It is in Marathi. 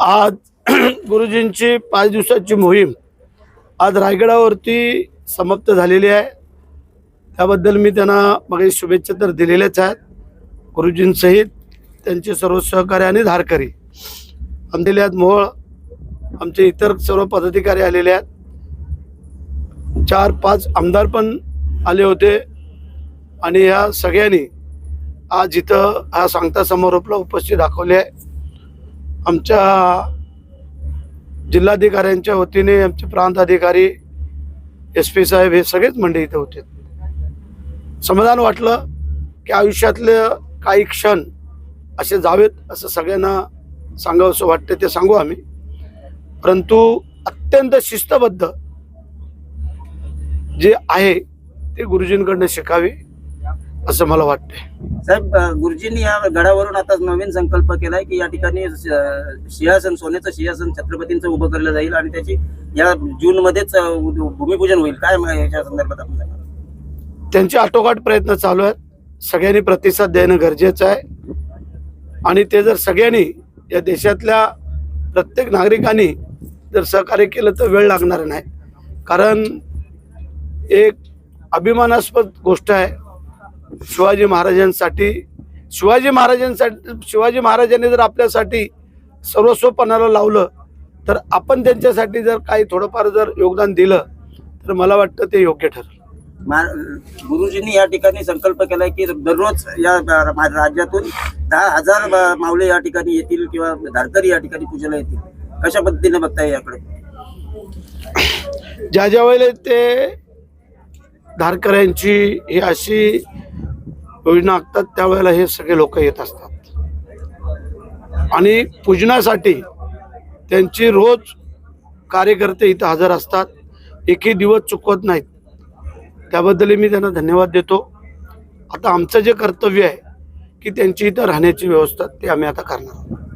आज गुरुजींची पाच दिवसाची मोहीम आज रायगडावरती समाप्त झालेली आहे. त्याबद्दल मी त्यांना मागे शुभेच्छा तर दिलेल्याच आहेत. गुरुजींसहित त्यांचे सर्व सहकारी आणि धारकरी आमचे आहेत मोहळ. आमचे इतर सर्व पदाधिकारी आलेले आहेत. चार पाच आमदार पण आले होते. आणि या सगळ्यांनी आज इथं हा सांगता समारोपला उपस्थित दाखवले आहे. आमच्या जिल्हाधिकाऱ्यांच्या वतीने आमचे प्रांत अधिकारी एस पी साहेब हे सगळेच मंडळी इथे होते. समाधान वाटलं की आयुष्यातले काही क्षण असे जावेत असं सगळ्यांना सांगावं असं वाटतं ते सांगू आम्ही. परंतु अत्यंत शिस्तबद्ध जे आहे ते गुरुजींकडनं शिकावे. असं मला वाटतंय. साहेब अ, गुरुजींनी या गडावरून आता नवीन संकल्प केलाय की या ठिकाणी स- सिंहासन सोन्याचं सिंहासन छत्रपतींचं उभं केलं जाईल आणि त्याची या जून मध्येच अ, भूमिपूजन होईल. काय म- याच्या संदर्भात आपण सांगा त्यांचे आटोकाट प्रयत्न चालू आहेत. सगळ्यांनी प्रतिसाद देणं गरजेचं आहे. आणि ते जर सगळ्यांनी या देशातल्या प्रत्येक नागरिकांनी जर सहकार्य केलं तर वेळ लागणार नाही. कारण एक अभिमानास्पद गोष्ट आहे. शिवाजी महाराजांसाठी शिवाजी महाराजांसाठी शिवाजी महाराजांनी जर आपल्यासाठी सर्वस्व पणाला लावलं तर आपण त्यांच्यासाठी जर काही थोडंफार जर योगदान दिलं तर मला वाटतं ते योग्य ठरेल. गुरुजींनी या ठिकाणी संकल्प केलाय की दररोज या राज्यातून दहा हजार माऊले या ठिकाणी येतील किंवा धारकरी या ठिकाणी पूजेला येतील. कशा पद्धतीने बघताय याकडे? ज्या ज्या वेळेला ते धारकऱ्यांची ही अशी योजना आखतात त्यावेळेला हे सगळे लोक येत असतात. आणि पूजनासाठी त्यांची रोज कार्यकर्ते इथं हजर असतात. एकही दिवस चुकवत नाहीत. त्याबद्दल मी त्यांना धन्यवाद देतो. आता आमचं जे कर्तव्य आहे की त्यांची इथं राहण्याची व्यवस्था ते आम्ही आता करणार आहोत.